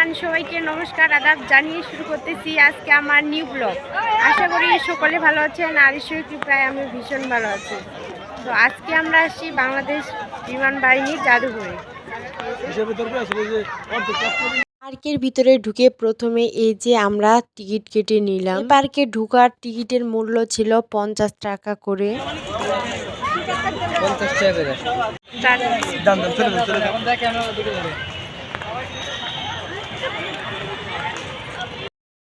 Everyone সবাইকে নমস্কার আদাব জানিয়ে শুরু করতেছি আজকে আমার নিউ ব্লগ আশা করি সকলে ভালো আছেন আর ঈশ্বরের কৃপায় আমি ভীষণ ভালো আছি। তো আজকে আমরা আসছি বাংলাদেশ বিমান বাহিনীর জাদুঘরে। পার্কের ভিতরে ঢুকে প্রথমে এই যে আমরা টিকিট কেটে নিলাম। পার্কে ঢুকার টিকিটের মূল্য ছিল পঞ্চাশ টাকা করে। পঞ্চাশ টাকা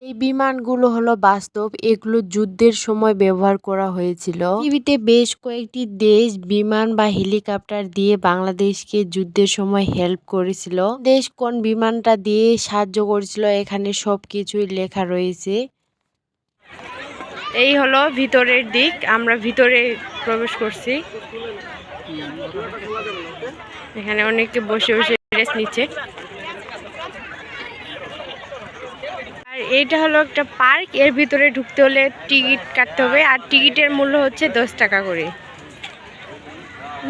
এই বিমানগুলো হলো বাস্তব, এগুলো যুদ্ধের সময় ব্যবহার করা হয়েছিল। পৃথিবীতে বেশ কয়েকটি দেশ বিমান বা হেলিকপ্টার দিয়ে বাংলাদেশকে যুদ্ধের সময় হেল্প করেছিল। দেশ কোন বিমানটা দিয়ে সাহায্য করেছিল, এখানে সবকিছুই লেখা রয়েছে। এই হলো ভিতরের দিক, আমরা ভিতরে প্রবেশ করছি। এখানে অনেকে বসে বসে নিচ্ছে। আর এইটা হলো একটা পার্ক, এর ভিতরে ঢুকতে হলে টিকিট কাটতে হবে, আর টিকিটের মূল্য হচ্ছে দশ টাকা করে।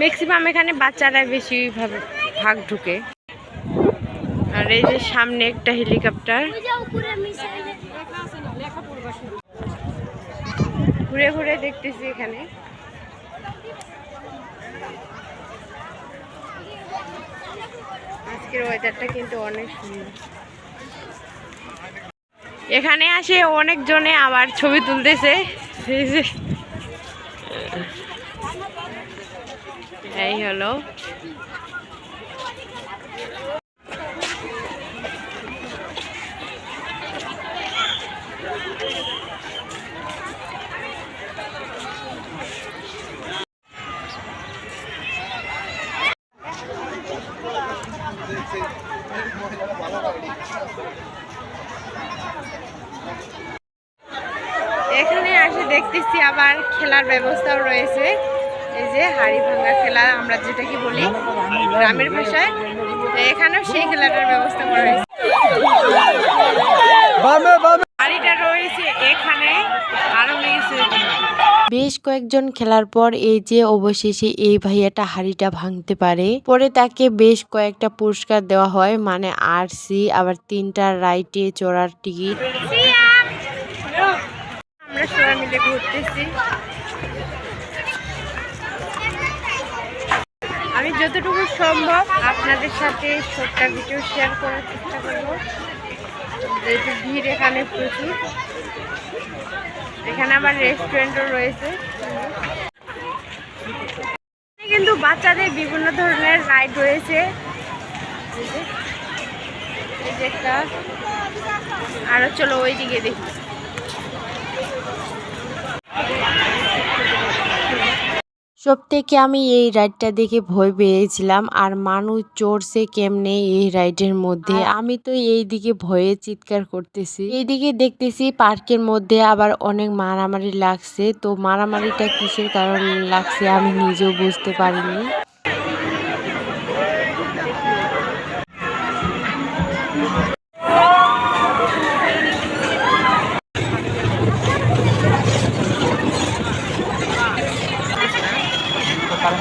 ম্যাক্সিমাম এখানে বাচ্চারা বেশি ভাবে ভাগ ঢুকে। আর এই যে সামনে একটা হেলিকপ্টার। ঘুরে ঘুরে দেখতেছি এখানে। আজকের ওয়েদারটা কিন্তু অনেক সুন্দর। এখানে আসে অনেকজনে আবার ছবি তুলতেছে। এই হলো এখানে আসে দেখতেছি আবার খেলার ব্যবস্থাও রয়েছে। এই যে হাড়ি ভাঙা খেলা আমরা যেটাকে বলি গ্রামের ভাষায় তো এখানেও সেই খেলাটার ব্যবস্থা করা হয়েছে। বামে বামে। হাড়িটা রয়েছে এখানে আরও লেগেছে বেশ কয়েকজন খেলার পর এই যে অবশেষে এই ভাইয়াটা হাড়িটা ভাঙতে পারে। পরে তাকে বেশ কয়েকটা পুরস্কার দেওয়া হয় মানে আরসি আবার তিনটা রাইটে চড়ার টিকিট। আমরা সবাই মিলে ঘুরতেছি। আমি যতটুকু সম্ভব আপনাদের সাথে সবটা ভিডিও শেয়ার করার চেষ্টা করব। যেহেতু ভিড় এখানে প্রচুর। এখানে আবার রেস্টুরেন্টও রয়েছে। কিন্তু বাচ্চাদের বিভিন্ন ধরনের রাইড রয়েছে। আরও চলো ওইদিকে দেখি। সব থেকে আমি এই রাইডটা দেখে ভয় পেয়েছিলাম আর মানুষ চড়ছে কেমনে এই রাইডের মধ্যে? আমি তো এই দিকে ভয়ে চিৎকার করতেছি। এইদিকে দেখতেছি পার্কের মধ্যে আবার অনেক মারামারি লাগছে। তো মারামারিটা কিসের কারণে লাগছে আমি নিজেও বুঝতে পারিনি। তো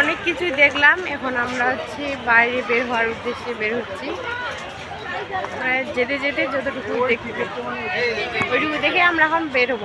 অনেক কিছুই দেখলাম, এখন আমরা হচ্ছে বাইরে বের হওয়ার উদ্দেশ্যে বের হচ্ছি। মানে যেতে যেতে যতটুকু দেখতে ওইটুকু দেখে আমরা এখন বের হব।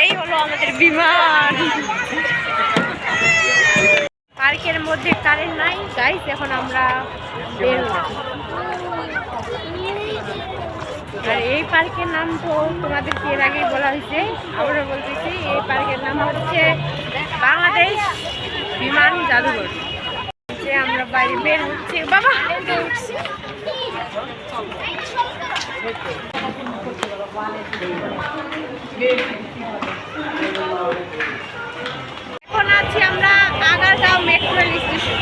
এই হলো আমাদের বিমান। পার্কের মধ্যে কারেন্ট নাই। গাইস এখন আমরা আর এই পার্কের নাম তো তোমাদেরকে এর আগেই বলা হয়েছে। আবারও বলতেছি, এই পার্কের নাম হচ্ছে বাংলাদেশ বিমান জাদুঘর। আমরা বাইরে বের হচ্ছে। বাবা! উঠছি এখন আছি আমরা আগারগাঁও মেট্রো স্টেশন।